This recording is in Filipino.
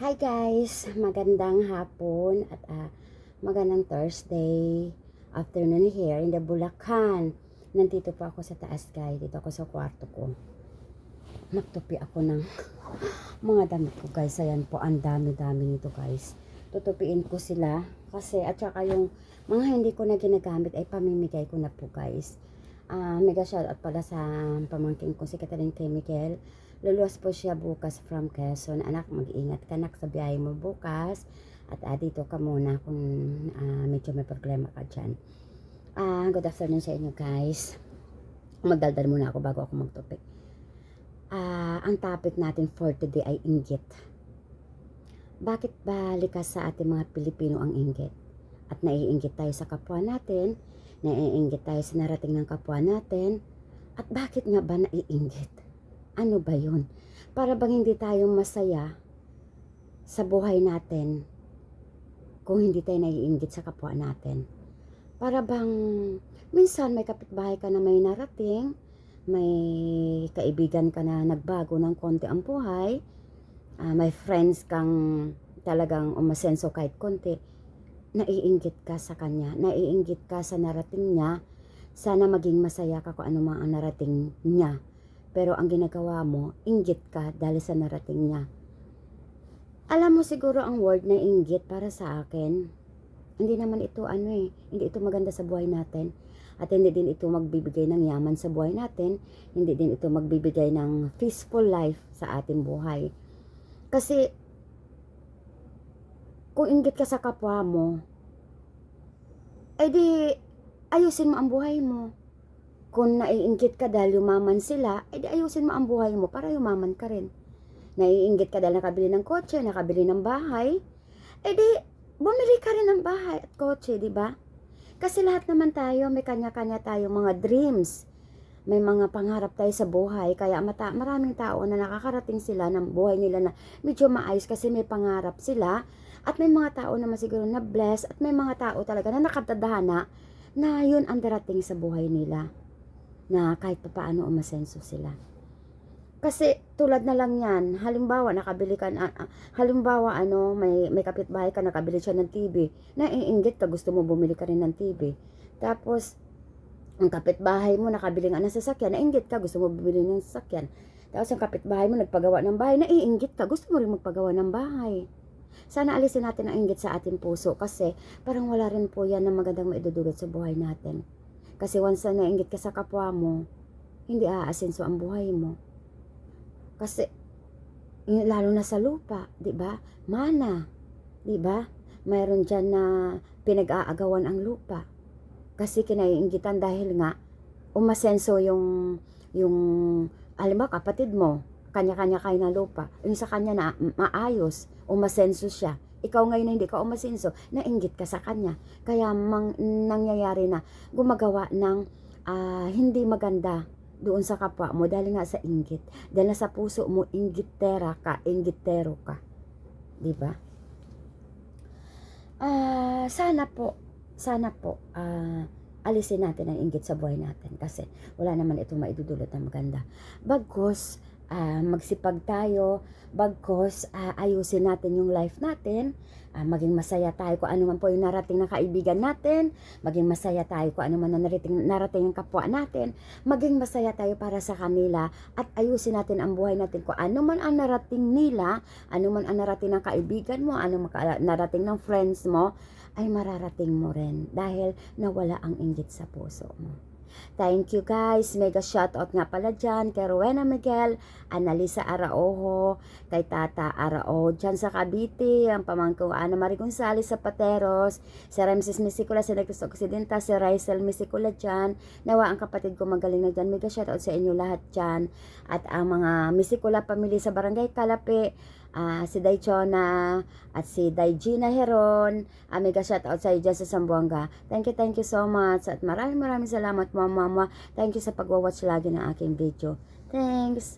Hi guys! Magandang hapon at ah, magandang Thursday afternoon here in the Bulacan. Nandito po ako sa taas guys. Dito ako sa kwarto ko. Nagtupi ako ng mga damit ko guys. Ayan po, ang dami-dami nito guys. Tutupiin ko sila kasi at saka yung mga hindi ko na ginagamit ay pamimigay ko na po guys. Ah, mega shoutout pala sa pamangkin ko si Catherine K. Miguel. Luluwas po siya bukas from Quezon. Anak, mag-ingat ka nak sa biyahe mo bukas. At ah, dito ka muna kung ah, medyo may problema ka dyan. Ah, good afternoon sa inyo guys. Magdaldal muna ako bago ako magtopic. Ah, ang topic natin for today ay inggit. Bakit ba likas sa ating mga Pilipino ang inggit? At naiinggit tayo sa kapwa natin, naiinggit tayo sa narating ng kapwa natin, at bakit nga ba naiinggit? Ano ba yun? Para bang hindi tayo masaya sa buhay natin kung hindi tayo naiinggit sa kapwa natin? Para bang minsan may kapitbahay ka na may narating, may kaibigan ka na nagbago ng konti ang buhay, ah, may friends kang talagang umasenso kahit konti, naiinggit ka sa kanya, naiinggit ka sa narating niya, sana maging masaya ka kung ano man ang narating niya. Pero ang ginagawa mo, inggit ka dahil sa narating niya. Alam mo siguro ang word na inggit para sa akin, hindi naman ito ano eh, hindi ito maganda sa buhay natin. At hindi din ito magbibigay ng yaman sa buhay natin, hindi din ito magbibigay ng peaceful life sa ating buhay. Kasi kung inggit ka sa kapwa mo, eh di ayusin mo ang buhay mo. Kung naiinggit ka dahil yumaman sila, eh di ayusin mo ang buhay mo para yumaman ka rin. Naiinggit ka dahil nakabili ng kotse, nakabili ng bahay, eh di bumili ka rin ng bahay at kotse, di ba? Kasi lahat naman tayo, may kanya-kanya tayong mga dreams. May mga pangarap tayo sa buhay, kaya mata, maraming tao na nakakarating sila ng buhay nila na medyo maayos kasi may pangarap sila. At may mga tao naman siguro na bless at may mga tao talaga na nakatadhana na yun ang darating sa buhay nila. Na kahit pa paano umasenso sila. Kasi tulad na lang yan, halimbawa nakabili ka, na- ah, halimbawa ano, may, may kapitbahay ka, nakabili siya ng TV, naiinggit ka, gusto mo bumili ka rin ng TV. Tapos, ang kapitbahay mo nakabili nga ng sasakyan, naiinggit ka, gusto mo bumili ng sasakyan. Tapos ang kapitbahay mo nagpagawa ng bahay, naiinggit ka, gusto mo rin magpagawa ng bahay. Sana alisin natin ang inggit sa ating puso kasi parang wala rin po yan na magandang maidudulot sa buhay natin. Kasi once na nainggit ka sa kapwa mo, hindi aasenso ang buhay mo. Kasi lalo na sa lupa, 'di ba? Mana, 'di ba? Mayroon diyan na pinag-aagawan ang lupa. Kasi kinaiinggitan dahil nga umasenso yung yung halimbawa kapatid mo, kanya-kanya kayo ng lupa. Yung sa kanya na maayos, umasenso siya. Ikaw ngayon na hindi ka umasenso, nainggit ka sa kanya. Kaya mang, nangyayari na gumagawa ng ah, hindi maganda doon sa kapwa mo dahil nga sa inggit. Dahil sa puso mo, inggitera ka, inggitero ka. Di ba? Ah, sana po, sana po, ah, alisin natin ang inggit sa buhay natin kasi wala naman itong maidudulot na maganda. Bagkos, ah, magsipag tayo, bagkos, ah, ayusin natin yung life natin, ah, maging masaya tayo kung ano man po yung narating na kaibigan natin, maging masaya tayo kung ano man narating, narating ng kapwa natin, maging masaya tayo para sa kanila at ayusin natin ang buhay natin kung ano man ang narating nila, ano man ang narating ng kaibigan mo, ano man narating ng friends mo, ay mararating mo rin dahil nawala ang inggit sa puso mo. Thank you guys. Mega shoutout nga pala dyan kay Rowena Miguel, Analisa Araojo, kay Tata Arao dyan sa Cavite, ang pamangko Ana Marie Gonzales sa Pateros, si Ramses Misicula sa Negros Occidental, si Raisel Misicula dyan. Nawa ang kapatid ko magaling na dyan. Mega shoutout sa inyo lahat dyan. At ang mga Misicula pamilya sa Barangay Kalape, ah, si Daichona at si Daigina Heron. Uh, mega shoutout sa iyo dyan sa Sambuanga. Thank you, thank you so much. At maraming maraming salamat, mama, mama. Thank you sa pagwa-watch lagi ng aking video. Thanks!